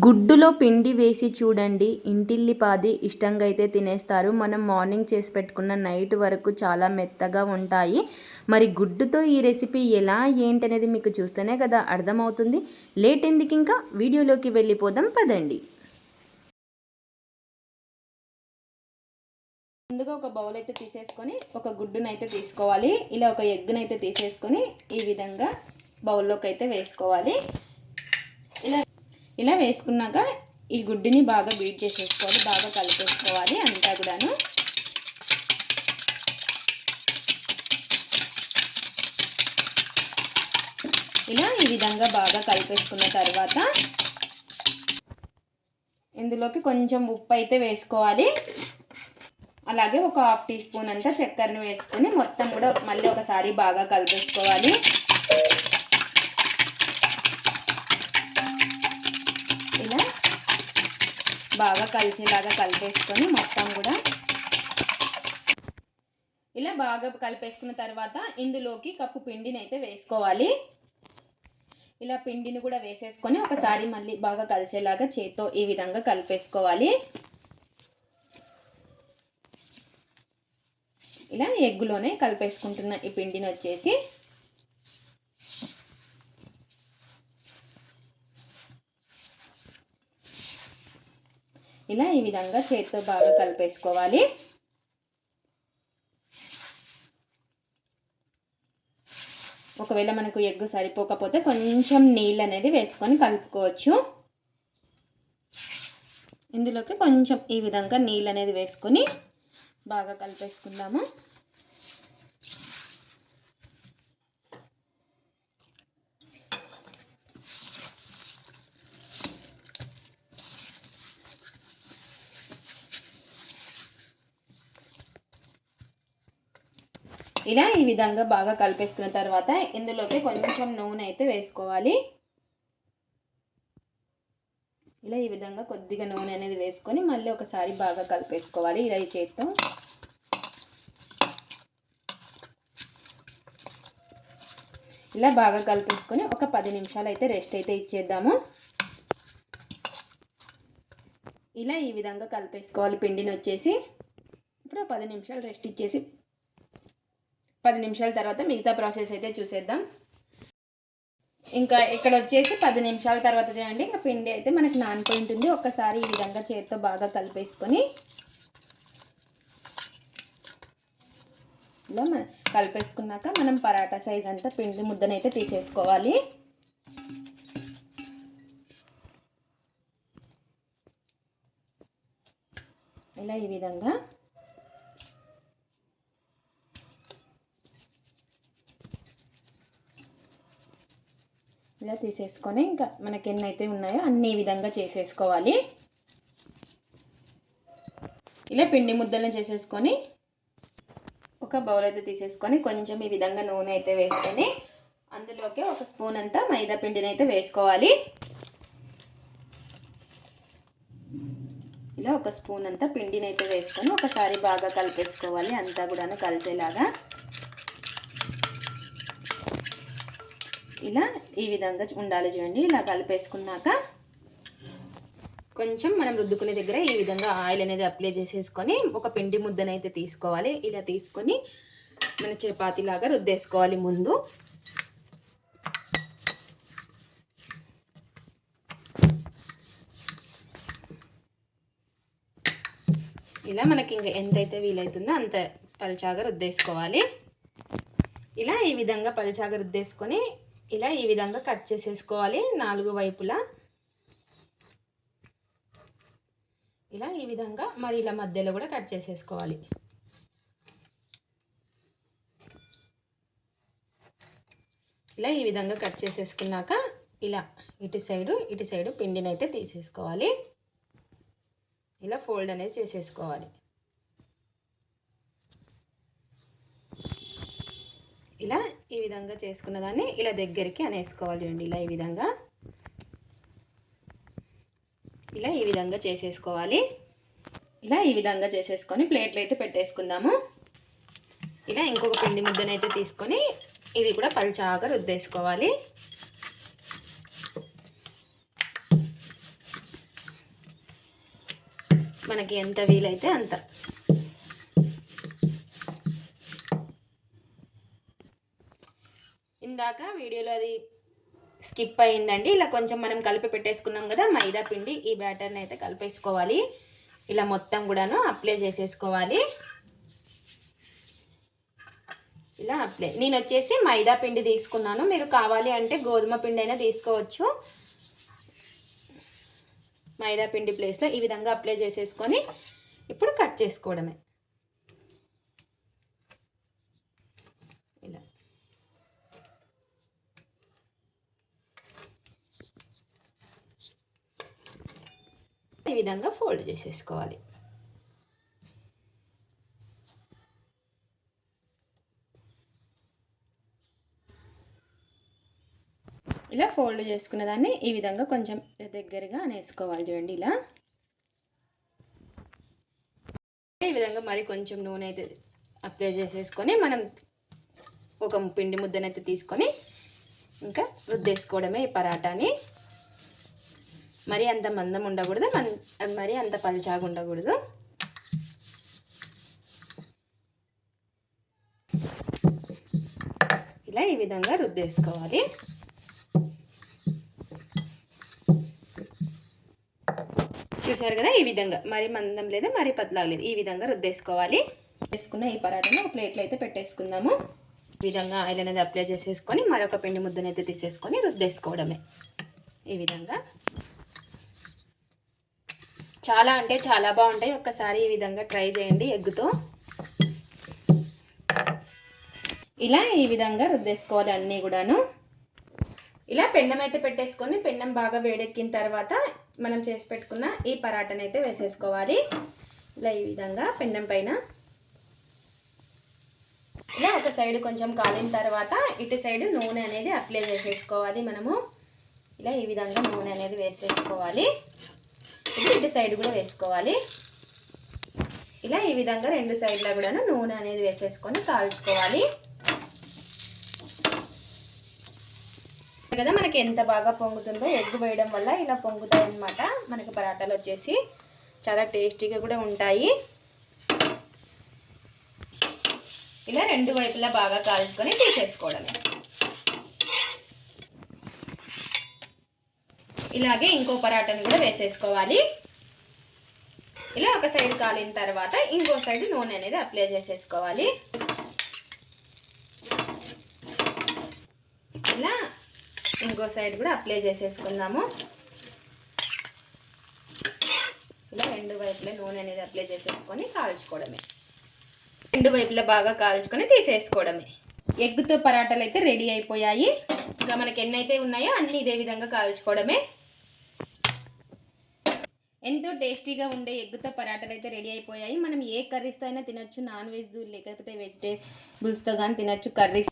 గుడ్డులో పిండి వేసి చూడండి. ఇంటిల్లిపాది ఇష్టంగా అయితే తినేస్తారు. మనం మార్నింగ్ చేసి పెట్టుకున్న నైట్ వరకు చాలా మెత్తగా ఉంటాయి. మరి గుడ్డుతో ఈ రెసిపీ ఎలా ఏంటనేది మీకు చూస్తేనే కదా అర్థమవుతుంది. లేట్ ఎందుకు ఇంకా? వీడియోలోకి వెళ్ళిపోదాం పదండి. ముందుగా ఒక బౌల్ అయితే తీసేసుకొని ఒక గుడ్డును అయితే తీసుకోవాలి. ఇలా ఒక ఎగ్గునైతే తీసేసుకొని ఈ విధంగా బౌల్లోకి అయితే వేసుకోవాలి. ఇలా వేసుకున్నాక ఈ గుడ్డుని బాగా బీట్ చేసేసుకోవాలి బాగా కలిపేసుకోవాలి అంతా కూడాను. ఇలా ఈ విధంగా బాగా కలిపేసుకున్న తర్వాత ఇందులోకి కొంచెం ఉప్పు అయితే వేసుకోవాలి. అలాగే ఒక హాఫ్ టీ స్పూన్ అంతా చక్కెరని వేసుకొని మొత్తం కూడా మళ్ళీ ఒకసారి బాగా కలిపేసుకోవాలి. బాగా కలిసేలాగా కలిపేసుకొని మొత్తం కూడా ఇలా బాగా కలిపేసుకున్న తర్వాత ఇందులోకి కప్పు పిండిని అయితే వేసుకోవాలి. ఇలా పిండిని కూడా వేసేసుకొని ఒకసారి మళ్ళీ బాగా కలిసేలాగా చేత్తో ఈ విధంగా కలిపేసుకోవాలి. ఇలా ఎగ్గులోనే కలిపేసుకుంటున్న ఈ పిండిని వచ్చేసి. ఇలా ఈ విధంగా చేతితో బాగా కలిపేసుకోవాలి. ఒకవేళ మనకు ఎగ్గు సరిపోకపోతే కొంచెం నీళ్ళు అనేది వేసుకొని కలుపుకోవచ్చు. ఇందులోకి కొంచెం ఈ విధంగా నీళ్ళు అనేది వేసుకొని బాగా కలిపేసుకుందాము. ఇలా ఈ విధంగా బాగా కలిపేసుకున్న తర్వాత ఇందులోకి కొంచెం నూనె అయితే వేసుకోవాలి. ఇలా ఈ విధంగా కొద్దిగా నూనె అనేది వేసుకొని మళ్ళీ ఒకసారి బాగా కలిపేసుకోవాలి ఇలా ఈ చేత్తో. ఇలా బాగా కలిపేసుకొని ఒక పది నిమిషాలు అయితే రెస్ట్ అయితే ఇచ్చేద్దాము. ఇలా ఈ విధంగా కలిపేసుకోవాలి పిండిని వచ్చేసి. ఇప్పుడు పది నిమిషాలు రెస్ట్ ఇచ్చేసి పది నిమిషాల తర్వాత మిగతా ప్రాసెస్ అయితే చూసేద్దాం. ఇంకా ఇక్కడ వచ్చేసి పది నిమిషాల తర్వాత చూడండి ఇంకా పిండి అయితే మనకి నానిపోయి ఉంటుంది ఒక్కసారి ఈ విధంగా చేతితో బాగా కలిపేసుకొని ఇలా కలిపేసుకున్నాక మనం పరాటా సైజ్ అంతా పిండి ముద్దనైతే తీసేసుకోవాలి. ఇలా ఈ విధంగా ఇలా తీసేసుకొని ఇంకా మనకి ఎన్ని అయితే ఉన్నాయో అన్ని విధంగా చేసేసుకోవాలి. ఇలా పిండి ముద్దలను చేసేసుకొని ఒక బౌల్ అయితే తీసేసుకొని కొంచెం ఈ విధంగా నూనె అయితే వేసుకొని అందులోకి ఒక స్పూన్ అంతా మైదా పిండిని అయితే వేసుకోవాలి. ఇలా ఒక స్పూన్ అంతా పిండిని అయితే వేసుకొని ఒకసారి బాగా కలిపేసుకోవాలి. అంతా కూడా కలిసేలాగా ఇలా ఈ విధంగా ఉండాలి చూడండి. ఇలా కలిపేసుకున్నాక కొంచెం మనం రుద్దుకునే దగ్గర ఈ విధంగా ఆయిల్ అనేది అప్లై చేసేసుకొని ఒక పిండి ముద్దనైతే తీసుకోవాలి. ఇలా తీసుకొని మన చపాతీలాగా రుద్దేసుకోవాలి ముందు. ఇలా మనకి ఇంకా ఎంతైతే వీలవుతుందో అంత పల్చాగా రుద్దేసుకోవాలి. ఇలా ఈ విధంగా పల్చాగా రుద్దేసుకొని ఇలా ఈ విధంగా కట్ చేసేసుకోవాలి నాలుగు వైపులా. ఇలా ఈ విధంగా మరి ఇలా మధ్యలో కూడా కట్ చేసేసుకోవాలి. ఇలా ఈ విధంగా కట్ చేసేసుకున్నాక ఇలా ఇటు సైడు ఇటు సైడు పిండిని అయితే తీసేసుకోవాలి. ఇలా ఫోల్డ్ అనేది చేసేసుకోవాలి. ఇలా ఈ విధంగా చేసుకున్న దాన్ని ఇలా దగ్గరికి అనేసుకోవాలి చూడండి ఇలా ఈ విధంగా. ఇలా ఈ విధంగా చేసేసుకోవాలి. ఇలా ఈ విధంగా చేసేసుకొని ప్లేట్లు అయితే పెట్టేసుకుందాము. ఇలా ఇంకొక పిండి ముద్దనైతే తీసుకొని ఇది కూడా పలుచాగా రుద్దేసుకోవాలి. మనకి ఎంత వీలైతే అంత. ఇందాక వీడియోలో అది స్కిప్ అయిందండి. ఇలా కొంచెం మనం కలిపి పెట్టేసుకున్నాం కదా మైదా పిండి ఈ బ్యాటర్ని అయితే కలిపేసుకోవాలి. ఇలా మొత్తం కూడాను అప్లై చేసేసుకోవాలి. ఇలా అప్లై. నేను వచ్చేసి మైదా పిండి తీసుకున్నాను. మీరు కావాలి అంటే గోధుమ పిండి అయినా తీసుకోవచ్చు. మైదా పిండి ప్లేస్లో ఈ విధంగా అప్లై చేసేసుకొని ఇప్పుడు కట్ చేసుకోవడమే ఇలా ఈ విధంగా ఫోల్డ్ చేసేసుకోవాలి. ఇలా ఫోల్డ్ చేసుకున్న దాన్ని ఈ విధంగా కొంచెం దగ్గరగా అనేసుకోవాలి చూడండి ఇలా. ఈ విధంగా మరి కొంచెం నూనె అయితే అప్లై చేసేసుకొని మనం ఒక పిండి ముద్దనైతే తీసుకొని ఇంకా రుద్దేసుకోవడమే ఈ పరాటాని. మరి అంత మందం ఉండకూడదు మన్ మరి అంత పలుచాగా ఉండకూడదు. ఇలా ఈ విధంగా రుద్దేసుకోవాలి. చూసారు కదా ఈ విధంగా మరి మందం లేదా మరి పతలాగా లేదు ఈ విధంగా రుద్దేసుకోవాలి. వేసుకున్న ఈ పరాటాను ఒక ప్లేట్లో అయితే పెట్టేసుకుందాము. ఈ విధంగా ఆయిల్ అనేది అప్లై చేసేసుకొని మరొక పిండి ముద్దనైతే తీసేసుకొని రుద్దేసుకోవడమే. ఈ విధంగా చాలా అంటే చాలా బాగుంటాయి. ఒక్కసారి ఈ విధంగా ట్రై చేయండి ఎగ్గుతో. ఇలా ఈ విధంగా రుద్దేసుకోవాలి అన్నీ కూడాను. ఇలా పెండం అయితే పెట్టేసుకొని పెన్నం బాగా వేడెక్కిన తర్వాత మనం చేసి పెట్టుకున్న ఈ పరాటను అయితే వేసేసుకోవాలి. ఇలా ఈ విధంగా పెండం పైన. ఇలా ఒక సైడ్ కొంచెం కాలిన తర్వాత ఇటు సైడ్ నూనె అనేది అప్లై చేసేసుకోవాలి మనము. ఇలా ఈ విధంగా నూనె అనేది వేసేసుకోవాలి. ఇటు సైడ్ కూడా వేసుకోవాలి. ఇలా ఈ విధంగా రెండు సైడ్లో కూడా నూనె అనేది వేసేసుకొని కాల్చుకోవాలి. కదా మనకి ఎంత బాగా పొంగుతుందో ఎగ్ వేయడం వల్ల ఇలా పొంగుతాయి అనమాట మనకి పరాటాలు వచ్చేసి చాలా టేస్టీగా కూడా ఉంటాయి. ఇలా రెండు వైపులా బాగా కాల్చుకొని తీసేసుకోవడమే. ఇలాగే ఇంకో పరాటాని కూడా వేసేసుకోవాలి. ఇలా ఒక సైడ్ కాలిన తర్వాత ఇంకో సైడ్ నూనె అనేది అప్లై చేసేసుకోవాలి. ఇలా ఇంకో సైడ్ కూడా అప్లై చేసేసుకుందాము. ఇలా రెండు వైపులా నూనె అనేది అప్లై చేసేసుకొని కాల్చుకోవడమే. రెండు వైపులా బాగా కాల్చుకొని తీసేసుకోవడమే. ఎగ్తో పరాటాలు అయితే రెడీ అయిపోయాయి. ఇంకా మనకి ఎన్నైతే ఉన్నాయో అన్నీ ఇదే విధంగా కాల్చుకోవడమే. ఎంతో టేస్టీగా ఉండే ఎగ్గుతో పరాటాలు అయితే రెడీ అయిపోయాయి. మనం ఏ కర్రీస్తో అయినా తినొచ్చు నాన్ వెజ్ లేకపోతే వెజిటేబుల్స్తో కానీ తినొచ్చు కర్రీస్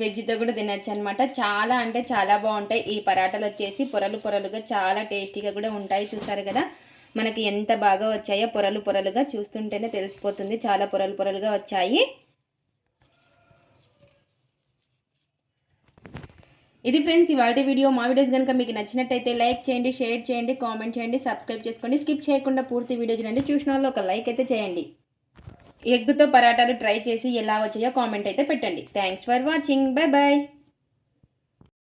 వెజ్తో కూడా తినచ్చు అనమాట చాలా అంటే చాలా బాగుంటాయి. ఈ పరాటాలు వచ్చేసి పొరలు పొరలుగా చాలా టేస్టీగా కూడా ఉంటాయి. చూసారు కదా మనకి ఎంత బాగా వచ్చాయో పొరలు పొరలుగా చూస్తుంటేనే తెలిసిపోతుంది. చాలా పొరలు పొరలుగా వచ్చాయి. ఇది ఫ్రెండ్స్ ఇవాళ వీడియో మా వీడియోస్ కనుక మీకు నచ్చినట్టయితే లైక్ చేయండి షేర్ చేయండి కామెంట్ చేయండి సబ్స్క్రైబ్ చేసుకోండి స్కిప్ చేయకుండా పూర్తి వీడియో చూడండి. చూసిన వాళ్ళు ఒక లైక్ అయితే చేయండి. ఎగ్గుతో పరాటాలు ట్రై చేసి ఎలా వచ్చాయో కామెంట్ అయితే పెట్టండి. Thanks for watching. Bye bye